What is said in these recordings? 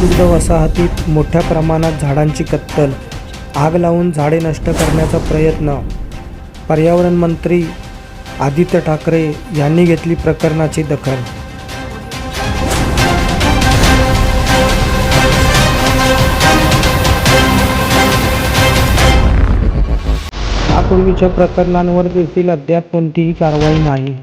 दुग्ध वसाहतीत मोठ्या प्रमाणात झाडांची कत्तल आग लावून झाडे नष्ट करण्याचा प्रयत्न. पर्यावरण मंत्री आदित्य ठाकरे यांनी घेतली प्रकरणाची दखल. यापूर्वीच्या प्रकरणांवर देखील अद्याप कोणतीही कारवाई नाही.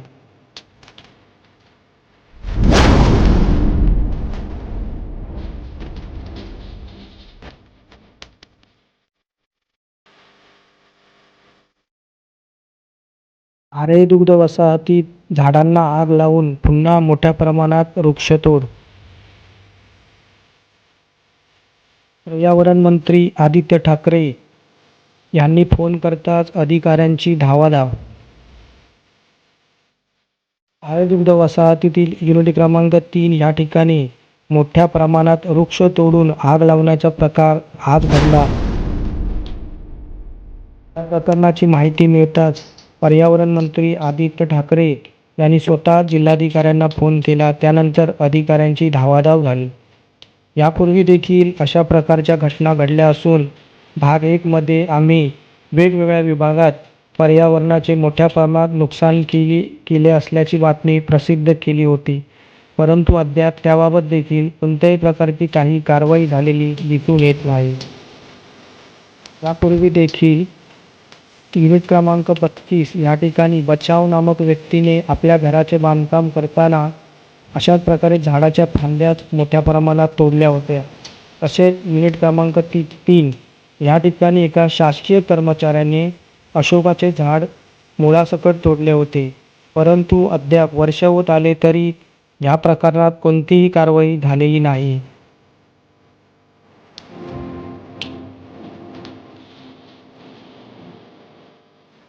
आरे दुग्ध वसाहतीत झाडांना आग लावून पुन्हा मोठ्या प्रमाणात वृक्षतोड. पर्यावरण मंत्री आदित्य ठाकरे यांनी फोन करताच अधिकाऱ्यांची धावाधाव. आरे दुग्ध वसाहतीतील युनिट क्रमांक तीन या ठिकाणी मोठ्या प्रमाणात वृक्ष तोडून आग लावण्याचा प्रकार आज घडला. या प्रकरणाची माहिती मिळताच पर्यावरण मंत्री आदित्य ठाकरे यांनी स्वतः जिल्हाधिकाऱ्यांना फोन केला. त्यानंतर अधिकाऱ्यांची धावाधाव झाली. यापूर्वी देखील अशा प्रकारच्या घटना घडल्या असून भाग एकमध्ये आम्ही वेगवेगळ्या विभागात पर्यावरणाचे मोठ्या प्रमाणात नुकसान केली केले असल्याची बातमी प्रसिद्ध केली होती. परंतु अद्याप त्याबाबत देखील कोणत्याही प्रकारची काही कारवाई झालेली दिसून येत नाही. यापूर्वी देखील युनिट क्रमांक बत्तीस या ठिकाणी बचाव नामक व्यक्तीने आपल्या घराचे बांधकाम करताना अशाच प्रकारे झाडाच्या फांद्या मोठ्या प्रमाणात तोडल्या होत्या. तसेच युनिट क्रमांक ती तीन या ठिकाणी एका शासकीय कर्मचाऱ्याने अशोकाचे झाड मुळासकट तोडले होते. परंतु अद्याप वर्ष होत आले तरी या प्रकरणात कोणतीही कारवाई झालेली नाही.